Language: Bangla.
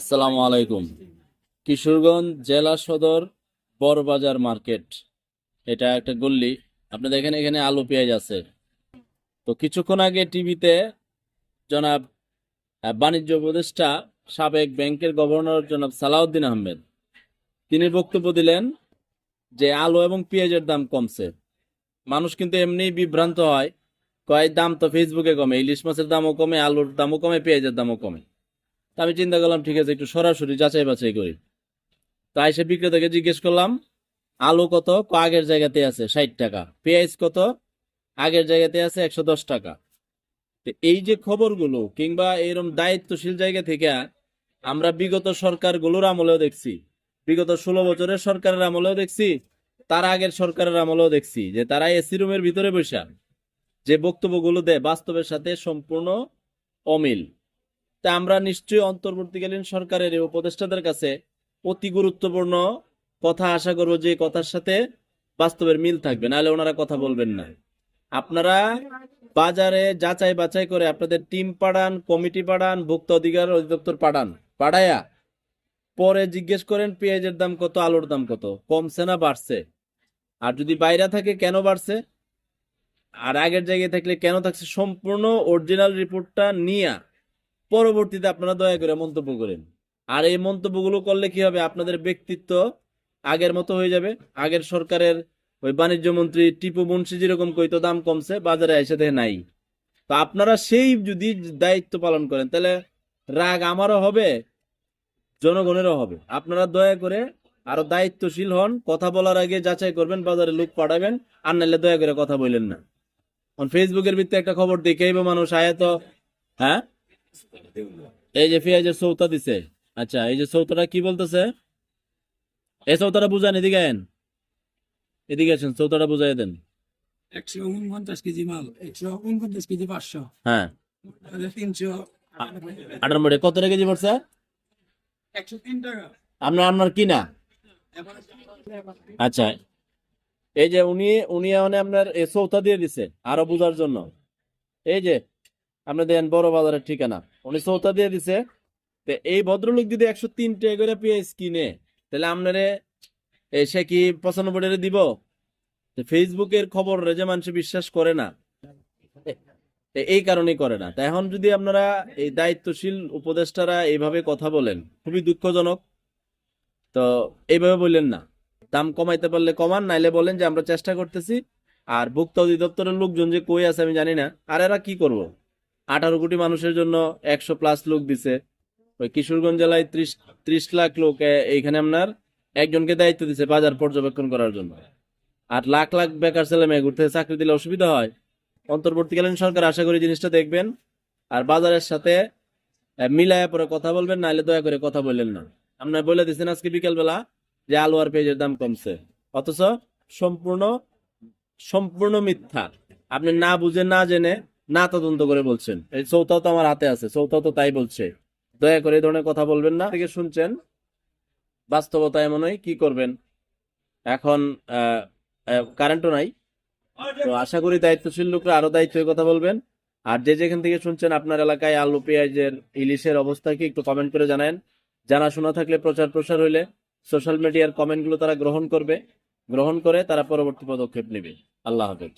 আসসালামু আলাইকুম। কিশোরগঞ্জ জেলা সদর বড়বাজার মার্কেট। এটা একটা গল্লি আপনি দেখেন এখানে আলু পেঁয়াজ আছে। তো কিছুক্ষণ আগে টিভিতে জনাব বাণিজ্য উপদেষ্টা, সাবেক ব্যাংকের গভর্নর জনাব সালাউদ্দিন আহমেদ। তিনি বক্তব্য দিলেন যে আলু এবং পেঁয়াজের দাম কমছে। মানুষ কিন্তু এমনি বিভ্রান্ত হয়। কয়, দাম তো ফেসবুকে কমে, ইলিশ মাছের দামও কমে, আলুর দামও কমে, পেঁয়াজের দামও কমে। তা আমি চিন্তা করলাম, ঠিক আছে, একটু সরাসরি যাচাই বাছাই করি। তাই সে বিক্রেতাকে জিজ্ঞেস করলাম, আলু কত? আগের জায়গাতে আছে ষাট টাকা, পেঁয়াজ কত? আগের জায়গাতে আছে একশো দশ টাকা। তো এই যে খবরগুলো কিংবা এরকম দায়িত্বশীল জায়গা থেকে আমরা বিগত সরকারগুলোর আমলেও দেখছি, বিগত ষোলো বছরের সরকারের আমলেও দেখছি, তার আগের সরকারের আমলেও দেখছি যে তারা এসি রুমের ভিতরে বসে, যে বক্তব্যগুলো দেয় বাস্তবের সাথে সম্পূর্ণ অমিল। তা আমরা নিশ্চয়ই অন্তর্বর্তীকালীন সরকারের উপদেষ্টাদের কাছে অতি গুরুত্বপূর্ণ কথা আশা করব যে কথার সাথে বাস্তবের মিল থাকবে। নাহলে ওনারা কথা বলবেন না। আপনারা বাজারে যাচাই বাছাই করে আপনাদের টিম পাঠান, কমিটি পাঠান, ভোক্তা অধিকার অধিদপ্তর পাঠান। পাঠায়া পরে জিজ্ঞেস করেন, পেঁয়াজের দাম কত, আলুর দাম কত? কমছে না, বাড়ছে। আর যদি বাইরে থাকে, কেন বাড়ছে? আর আগের জায়গায় থাকলে কেন থাকছে? সম্পূর্ণ অরিজিনাল রিপোর্টটা নিয়ে পরবর্তীতে আপনারা দয়া করে মন্তব্য করেন। আর এই মন্তব্যগুলো করলে কি হবে? আপনাদের ব্যক্তিত্ব আগের মতো হয়ে যাবে। আগের সরকারের ওই বাণিজ্য মন্ত্রী টিপু মুন্সি যেরকম কইতো, দাম কমছে, বাজারে এসে দেখে নাই। তো আপনারা সেই যদি দায়িত্ব পালন করেন, তাহলে রাগ আমারও হবে, জনগণেরও হবে। আপনারা দয়া করে আরও দায়িত্বশীল হন, কথা বলার আগে যাচাই করবেন, বাজারে লোক পাঠাবেন, আর নাহলে দয়া করে কথা বললেন না। ফেসবুকের ভিত্তিতে একটা খবর দেখেই মানুষ আয়াত হ্যাঁ? এই যে পেঁয়াজের সৌতা দিছে। আচ্ছা এই যে সৌতাটা কি বলতেছে? এই সৌতাটা বুঝান এদিকে আয়েন। এদিকে আছেন সৌতাটা বুঝাই দেন। একশো উনপঞ্চাশ কেজি মাল একশো উনপঞ্চাশ কেজি পাঁচশো। হ্যাঁ। তিনশো। আটানব্বই কত টাকা কেজি পড়ছে? একশো তিন টাকা। আপনার আপনার কিনা আচ্ছা এই যে উনি উনি মানে আপনার সৌতা দিয়ে দিছে আরও বোঝার জন্য। এই যে আপনি দেন বড় বাজারের ঠিকানা। উনি সৌতা দিয়ে দিছে। তো এই ভদ্রলোক যদি একশো তিন টাকা করে পেঁয়াজ কিনে, তাহলে আপনারে সে কি পঁচানব্বই টাকা দিব? ফেসবুকের খবর যে মানুষ বিশ্বাস করে না। এই কারণেই করে না। তা এখন যদি আপনারা এই দায়িত্বশীল উপদেষ্টারা এইভাবে কথা বলেন, খুবই দুঃখজনক। তো এইভাবে বললেন না। দাম কমাইতে পারলে কমান, নাইলে বলেন যে আমরা চেষ্টা করতেছি। আর ভুক্ত অধিদপ্তরের লোকজন যে কই আছে আমি জানি না। আর এরা কি করব? আঠারো কোটি মানুষের জন্য একশো প্লাস লোক দিছে। ওই কিশোরগঞ্জ জেলায় ত্রিশ ত্রিশ লাখ লোক এইখানে আপনার একজনকে দায়িত্ব দিছে বাজার পর্যবেক্ষণ করার জন্য। আর লাখ লাখ বেকার ছেলে মেয়ে ঘুরতে চাকরি দিলে অসুবিধা হয়। অন্তর্বর্তীকালীন সরকার আশা করি জিনিসটা দেখবেন। আর বাজারের সাথে মিলায়া পরে কথা বলবেন নাহলে দয়া করে কথা বললেন না। আপনার বলে দিচ্ছেন আজকে বিকেলবেলা যে আলু আর পেঁয়াজের দাম কমছে। অথচ সম্পূর্ণ সম্পূর্ণ মিথ্যা। আপনি না বুঝে, না জেনে না তদন্ত করে বলছেন। এই চৌথাও তো আমার হাতে আছে চৌথাও তো তাই বলছে। দয়া করে এই ধরনের কথা বলবেন না। থেকে শুনছেন? বাস্তবতা এমনই কি করবেন? এখন কারেন্টও নাই। তো আশা করি দায়িত্বশীল লোকরা আরও দায়িত্বের কথা বলবেন। আর যে যেখান থেকে শুনছেন আপনার এলাকায় আলু পেঁয়াজের ইলিশের অবস্থা কি একটু কমেন্ট করে জানান জানাশোনা থাকলে প্রচার প্রসার হইলে সোশ্যাল মিডিয়ার কমেন্টগুলো তারা গ্রহণ করবে। গ্রহণ করে তারা পরবর্তী পদক্ষেপ নেবে। আল্লাহ হাফেজ।